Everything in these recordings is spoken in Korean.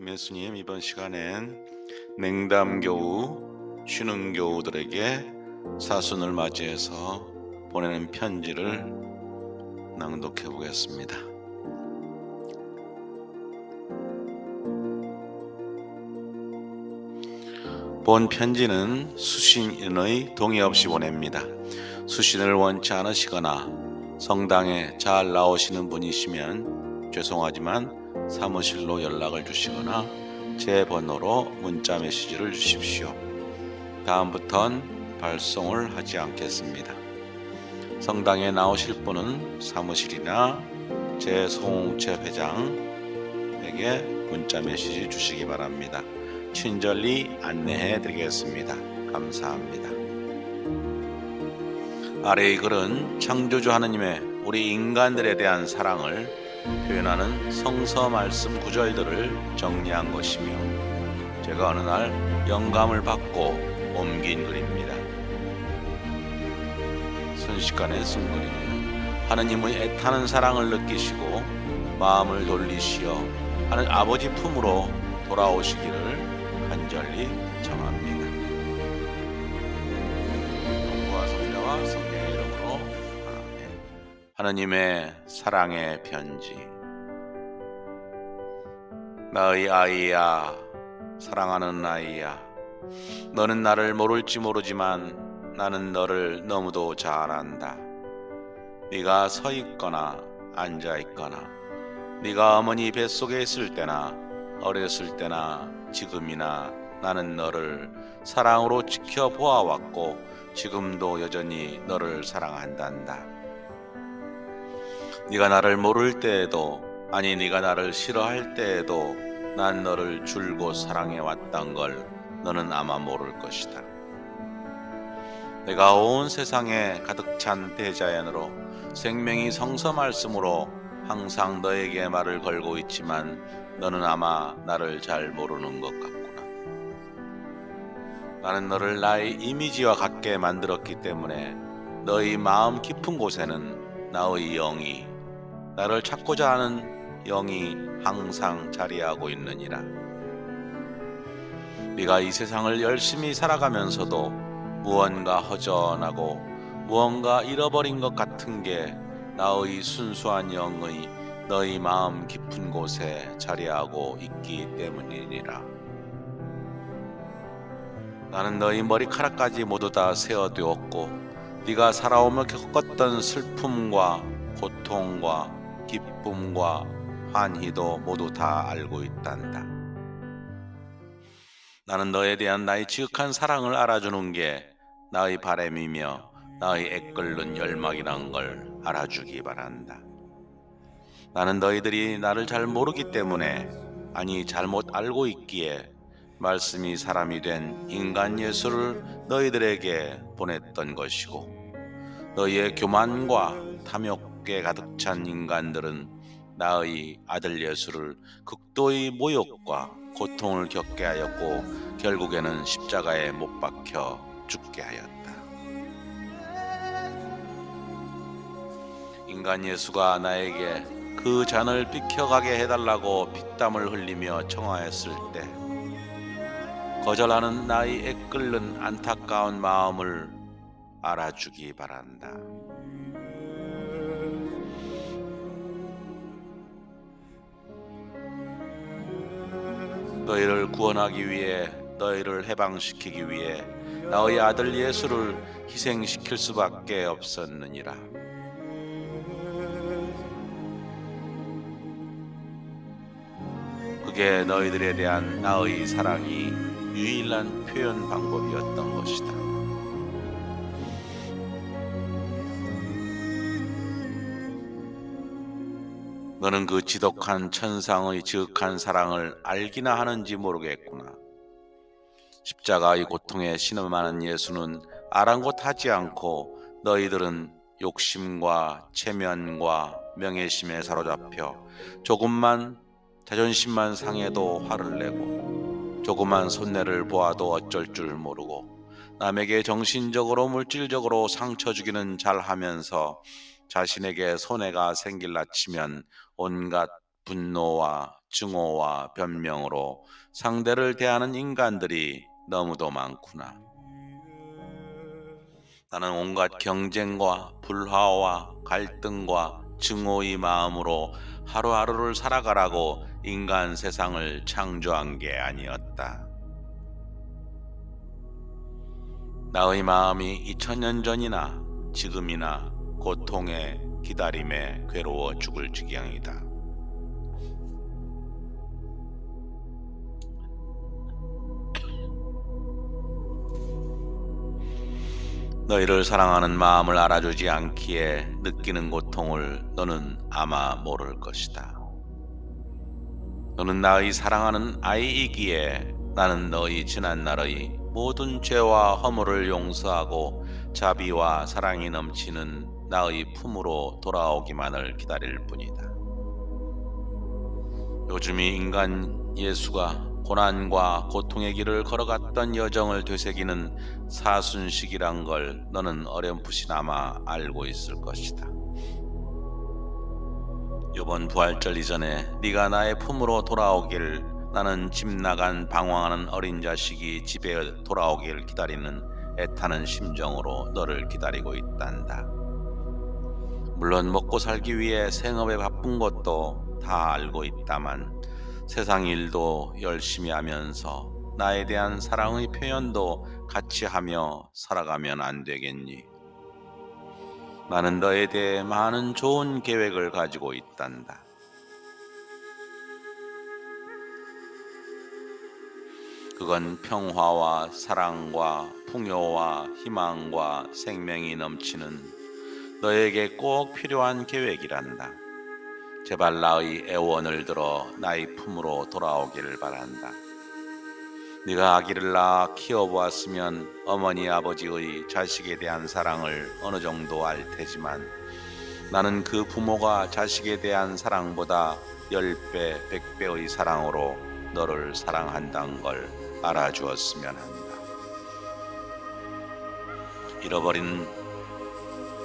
예수님 이번 시간엔 냉담교우, 신흥교우들에게 사순을 맞이해서 보내는 편지를 낭독해 보겠습니다. 본 편지는 수신인의 동의 없이 보냅니다. 수신을 원치 않으시거나 성당에 잘 나오시는 분이시면 죄송하지만 사무실로 연락을 주시거나 제 번호로 문자 메시지를 주십시오. 다음부턴 발송을 하지 않겠습니다. 성당에 나오실 분은 사무실이나 제 송웅채 회장에게 문자 메시지 주시기 바랍니다. 친절히 안내해 드리겠습니다. 감사합니다. 아래의 글은 창조주 하느님의 우리 인간들에 대한 사랑을 표현하는 성서 말씀 구절들을 정리한 것이며 제가 어느 날 영감을 받고 옮긴 글입니다. 순식간에 쓴 글이며 하느님의 애타는 사랑을 느끼시고 마음을 돌리시어 하는 아버지 품으로 돌아오시기를 간절히 정합니다. 하느님의 사랑의 편지. 나의 아이야, 사랑하는 아이야. 너는 나를 모를지 모르지만 나는 너를 너무도 잘 안다. 네가 서 있거나 앉아 있거나, 네가 어머니 뱃속에 있을 때나 어렸을 때나 지금이나 나는 너를 사랑으로 지켜보아왔고 지금도 여전히 너를 사랑한단다. 네가 나를 모를 때에도 아니 네가 나를 싫어할 때에도 난 너를 줄곧 사랑해 왔단 걸 너는 아마 모를 것이다. 내가 온 세상에 가득 찬 대자연으로 생명이 성서 말씀으로 항상 너에게 말을 걸고 있지만 너는 아마 나를 잘 모르는 것 같구나. 나는 너를 나의 이미지와 같게 만들었기 때문에 너의 마음 깊은 곳에는 나의 영이 나를 찾고자 하는 영이 항상 자리하고 있느니라. 네가 이 세상을 열심히 살아가면서도 무언가 허전하고 무언가 잃어버린 것 같은 게 나의 순수한 영의 너희 마음 깊은 곳에 자리하고 있기 때문이니라. 나는 너희 머리카락까지 모두 다 세어두었고 네가 살아오며 겪었던 슬픔과 고통과 기쁨과 환희도 모두 다 알고 있단다. 나는 너에 대한 나의 지극한 사랑을 알아주는 게 나의 바램이며 나의 애끓는 열망이란 걸 알아주기 바란다. 나는 너희들이 나를 잘 모르기 때문에 아니 잘못 알고 있기에 말씀이 사람이 된 인간 예수를 너희들에게 보냈던 것이고 너희의 교만과 탐욕 에 가득 찬 인간들은 나의 아들 예수를 극도의 모욕과 고통을 겪게 하였고 결국에는 십자가에 못 박혀 죽게 하였다. 인간 예수가 나에게 그 잔을 비켜가게 해달라고 핏땀을 흘리며 청하였을 때 거절하는 나의 애끓는 안타까운 마음을 알아주기 바란다. 너희를 구원하기 위해 너희를 해방시키기 위해 나의 아들 예수를 희생시킬 수밖에 없었느니라. 그게 너희들에 대한 나의 사랑이 유일한 표현 방법이었던 것이다. 너는 그 지독한 천상의 지극한 사랑을 알기나 하는지 모르겠구나. 십자가의 고통에 신음하는 예수는 아랑곳하지 않고 너희들은 욕심과 체면과 명예심에 사로잡혀 조금만 자존심만 상해도 화를 내고 조그만 손해를 보아도 어쩔 줄 모르고 남에게 정신적으로 물질적으로 상처 주기는 잘하면서 자신에게 손해가 생길라 치면 온갖 분노와 증오와 변명으로 상대를 대하는 인간들이 너무도 많구나. 나는 온갖 경쟁과 불화와 갈등과 증오의 마음으로 하루하루를 살아가라고 인간 세상을 창조한 게 아니었다. 나의 마음이 2000년 전이나 지금이나 고통에 기다림에 괴로워 죽을 지경이다. 너희를 사랑하는 마음을 알아주지 않기에 느끼는 고통을 너는 아마 모를 것이다. 너는 나의 사랑하는 아이이기에 나는 너희 지난 날의 모든 죄와 허물을 용서하고 자비와 사랑이 넘치는 나의 품으로 돌아오기만을 기다릴 뿐이다. 요즘이 인간 예수가 고난과 고통의 길을 걸어갔던 여정을 되새기는 사순식이란 걸 너는 어렴풋이나마 알고 있을 것이다. 이번 부활절 이전에 네가 나의 품으로 돌아오길 나는 집 나간 방황하는 어린 자식이 집에 돌아오길 기다리는 애타는 심정으로 너를 기다리고 있단다. 물론 먹고 살기 위해 생업에 바쁜 것도 다 알고 있다만 세상 일도 열심히 하면서 나에 대한 사랑의 표현도 같이 하며 살아가면 안 되겠니? 나는 너에 대해 많은 좋은 계획을 가지고 있단다. 그건 평화와 사랑과 풍요와 희망과 생명이 넘치는 너에게 꼭 필요한 계획이란다. 제발 나의 애원을 들어 나의 품으로 돌아오기를 바란다. 네가 아기를 낳아 키워보았으면 어머니 아버지의 자식에 대한 사랑을 어느 정도 알 테지만 나는 그 부모가 자식에 대한 사랑보다 열배 백배의 사랑으로 너를 사랑한다는 걸 알아주었으면 한다. 잃어버린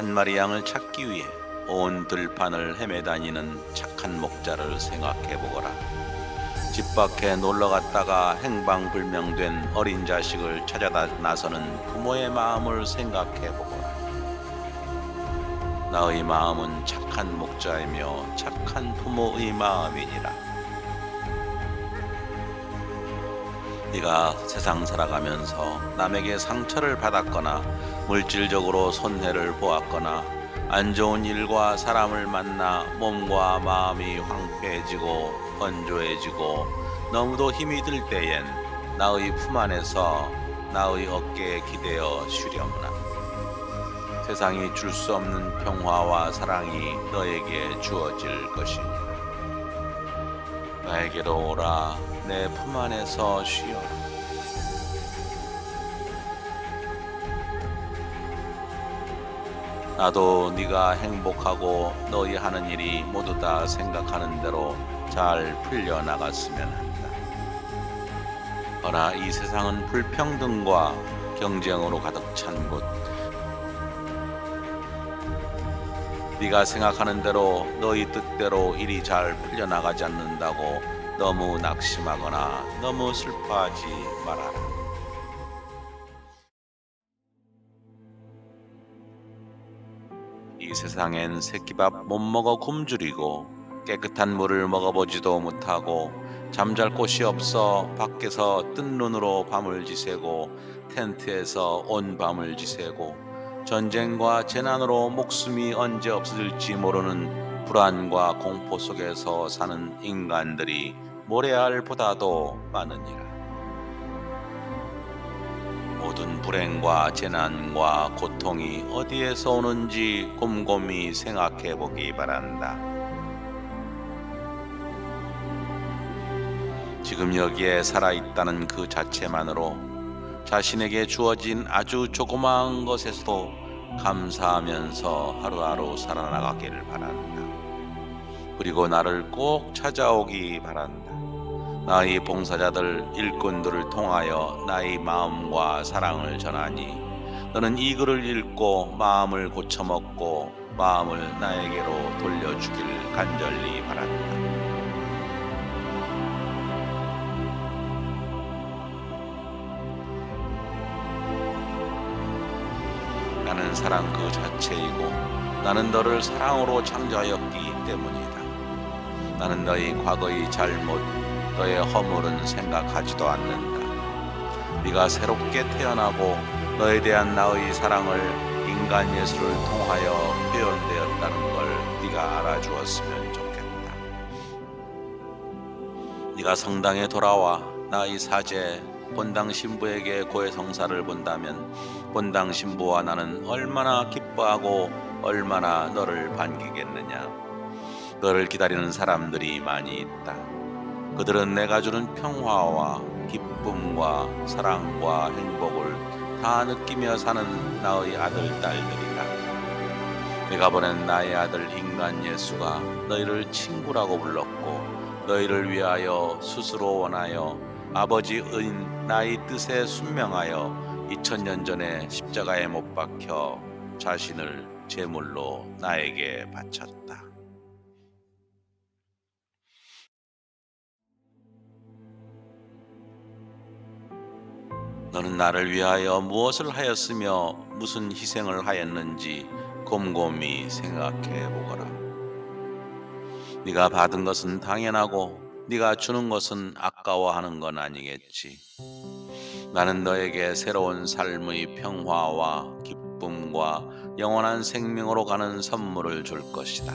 한 마리 양을 찾기 위해 온 들판을 헤매다니는 착한 목자를 생각해 보거라. 집 밖에 놀러 갔다가 행방불명된 어린 자식을 찾아다 나서는 부모의 마음을 생각해 보거라. 나의 마음은 착한 목자이며 착한 부모의 마음이니라. 네가 세상 살아가면서 남에게 상처를 받았거나 물질적으로 손해를 보았거나 안 좋은 일과 사람을 만나 몸과 마음이 황폐해지고 건조해지고 너무도 힘이 들 때엔 나의 품 안에서 나의 어깨에 기대어 쉬려무나. 세상이 줄 수 없는 평화와 사랑이 너에게 주어질 것이니 나에게로 오라 내 품 안에서 쉬어라 나도 네가 행복하고 너희 하는 일이 모두 다 생각하는 대로 잘 풀려 나갔으면 한다. 그러나 이 세상은 불평등과 경쟁으로 가득 찬 곳. 네가 생각하는 대로 너희 뜻대로 일이 잘 풀려 나가지 않는다고 너무 낙심하거나 너무 슬퍼하지 말아라. 이 세상엔 새끼밥 못 먹어 굶주리고 깨끗한 물을 먹어보지도 못하고 잠잘 곳이 없어 밖에서 뜬 눈으로 밤을 지새고 텐트에서 온 밤을 지새고 전쟁과 재난으로 목숨이 언제 없어질지 모르는 불안과 공포 속에서 사는 인간들이 모래알보다도 많으니라. 모든 불행과 재난과 고통이 어디에서 오는지 곰곰이 생각해 보기 바란다. 지금 여기에 살아있다는 그 자체만으로 자신에게 주어진 아주 조그마한 것에서도 감사하면서 하루하루 살아나가기를 바란다. 그리고 나를 꼭 찾아오기 바란다. 나의 봉사자들 일꾼들을 통하여 나의 마음과 사랑을 전하니 너는 이 글을 읽고 마음을 고쳐먹고 마음을 나에게로 돌려주길 간절히 바란다. 나는 사랑 그 자체이고 나는 너를 사랑으로 창조하였기 때문이다. 나는 너의 과거의 잘못, 너의 허물은 생각하지도 않는다. 네가 새롭게 태어나고 너에 대한 나의 사랑을 인간 예술을 통하여 표현되었다는 걸 네가 알아주었으면 좋겠다. 네가 성당에 돌아와 나의 사제 본당 신부에게 고해 성사를 본다면 본당 신부와 나는 얼마나 기뻐하고 얼마나 너를 반기겠느냐. 너를 기다리는 사람들이 많이 있다. 그들은 내가 주는 평화와 기쁨과 사랑과 행복을 다 느끼며 사는 나의 아들 딸들이다. 내가 보낸 나의 아들 인간 예수가 너희를 친구라고 불렀고 너희를 위하여 스스로 원하여 아버지의 나의 뜻에 순명하여 2000년 전에 십자가에 못 박혀 자신을 제물로 나에게 바쳤다. 너는 나를 위하여 무엇을 하였으며 무슨 희생을 하였는지 곰곰이 생각해 보거라. 네가 받은 것은 당연하고 네가 주는 것은 아까워하는 건 아니겠지. 나는 너에게 새로운 삶의 평화와 기쁨과 영원한 생명으로 가는 선물을 줄 것이다.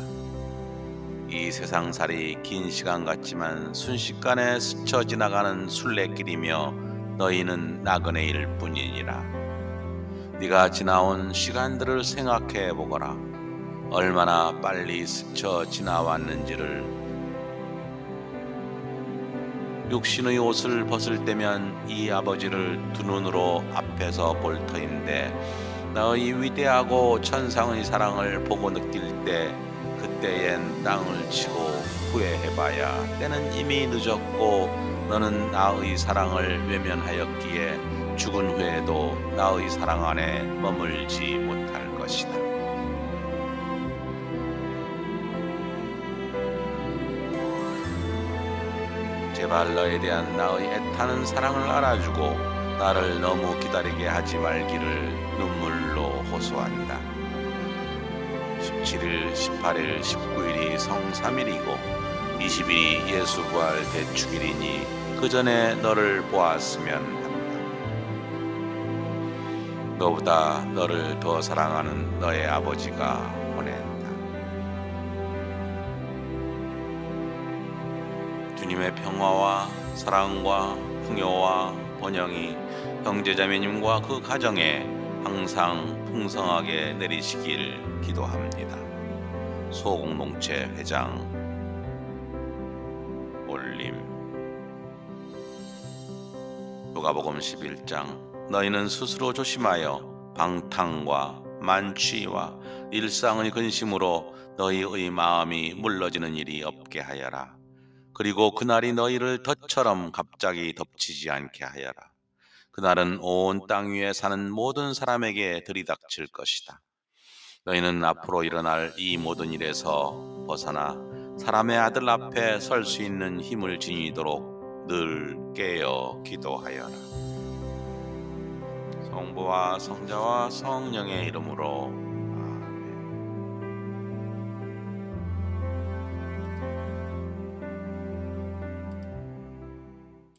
이 세상살이 긴 시간 같지만 순식간에 스쳐 지나가는 순례길이며 너희는 나그네 일 뿐이니라. 네가 지나온 시간들을 생각해 보거라. 얼마나 빨리 스쳐 지나왔는지를 육신의 옷을 벗을 때면 이 아버지를 두 눈으로 앞에서 볼 터인데 너의 위대하고 천상의 사랑을 보고 느낄 때 그때엔 땅을 치고 후회해봐야 때는 이미 늦었고 너는 나의 사랑을 외면하였기에 죽은 후에도 나의 사랑 안에 머물지 못할 것이다. 제발 너에 대한 나의 애타는 사랑을 알아주고 나를 너무 기다리게 하지 말기를 눈물로 호소한다. 17일, 18일, 19일이 성 3일이고 20일이 예수 부활 대축일이니 그 전에 너를 보았으면 한다. 너보다 너를 더 사랑하는 너의 아버지가 보낸다. 주님의 평화와 사랑과 풍요와 번영이 형제자매님과 그 가정에 항상 풍성하게 내리시길 기도합니다. 소공동체 회장 누가복음 11장 너희는 스스로 조심하여 방탕과 만취와 일상의 근심으로 너희의 마음이 물러지는 일이 없게 하여라. 그리고 그날이 너희를 덫처럼 갑자기 덮치지 않게 하여라. 그날은 온 땅 위에 사는 모든 사람에게 들이닥칠 것이다. 너희는 앞으로 일어날 이 모든 일에서 벗어나 사람의 아들 앞에 설 수 있는 힘을 지니도록 늘 깨어 기도하여라. 성부와 성자와 성령의 이름으로